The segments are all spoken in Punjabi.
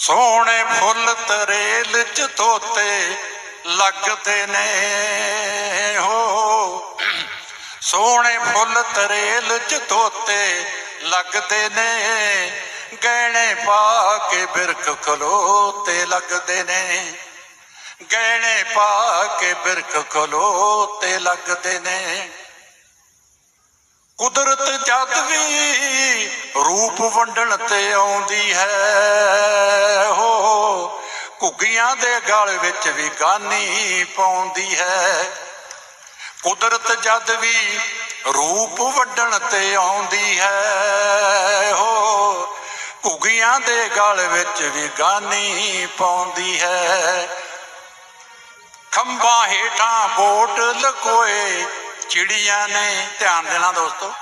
ਸੋਹਣੇ ਫੁੱਲ ਤਰੇਲ ਚ ਤੋਤੇ ਲੱਗਦੇ ਨੇ, ਹੋ। ਸੋਹਣੇ ਫੁੱਲ ਤਰੇਲ ਚ ਤੋਤੇ ਲੱਗਦੇ ਨੇ, ਗਹਿਣੇ ਪਾ ਕੇ ਬਿਰਖ ਖਲੋਤੇ ਲੱਗਦੇ ਨੇ। ਗਹਿਣੇ ਪਾ ਕੇ ਬਿਰਖ ਖਲੋਤੇ ਲੱਗਦੇ ਨੇ। ਕੁਦਰਤ ਜਦ ਵੀ ਰੂਪ ਵੰਡਣ ਤੇ ਆਉਂਦੀ ਹੈ, ਹੋ ਘੁੱਗੀਆਂ ਦੇ ਗਲ ਵਿੱਚ ਵੀ ਗਾਨੀ ਪਾਉਂਦੀ ਹੈ। ਕੁਦਰਤ ਜਦ ਵੀ ਰੂਪ ਵੰਡਣ ਤੇ ਆਉਂਦੀ ਹੈ, ਹੋ, ਘੁੱਗੀਆਂ ਦੇ ਗਲ ਵਿੱਚ ਵੀ ਗਾਨੀ ਪਾਉਂਦੀ ਹੈ। ਖੰਭਾਂ ਹੇਠਾਂ ਬੋਟ ਲਕੋਏ ਚਿੜੀਆਂ ਨੇ, ਧਿਆਨ ਦੇਣਾ ਦੋਸਤੋ,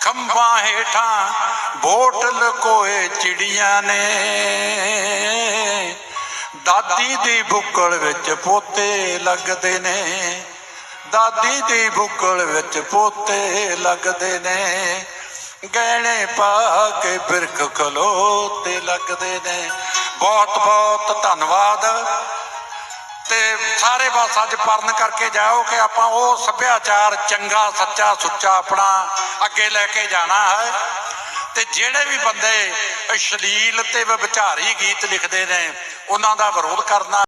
ਖੰਭਾਂ ਹੇਠਾਂ ਬੋਟ ਲਕੋਏ ਚਿੜੀਆਂ ਨੇ। ਦਾਦੀ ਦੀ ਬੁੱਕਲ ਵਿੱਚ ਪੋਤੇ ਲੱਗਦੇ ਨੇ, ਦਾਦੀ ਦੀ ਬੁੱਕਲ ਵਿੱਚ ਪੋਤੇ ਲੱਗਦੇ ਨੇ। ਗਹਿਣੇ ਪਾ ਕੇ ਬਿਰਖ ਖਲੋਤੇ ਲੱਗਦੇ ਨੇ। ਬਹੁਤ ਬਹੁਤ ਧੰਨਵਾਦ। ਤੇ ਸਾਰੇ ਬਸ ਅੱਜ ਪਰਨ ਕਰਕੇ ਜਾਓ ਕਿ ਆਪਾਂ ਉਹ ਸੱਭਿਆਚਾਰ ਚੰਗਾ, ਸੱਚਾ, ਸੁੱਚਾ ਆਪਣਾ ਅੱਗੇ ਲੈ ਕੇ ਜਾਣਾ ਹੈ। ਤੇ ਜਿਹੜੇ ਵੀ ਬੰਦੇ ਅਸ਼ਲੀਲ ਤੇ ਵਿਚਾਰੀ ਗੀਤ ਲਿਖਦੇ ਨੇ, ਉਹਨਾਂ ਦਾ ਵਿਰੋਧ ਕਰਨਾ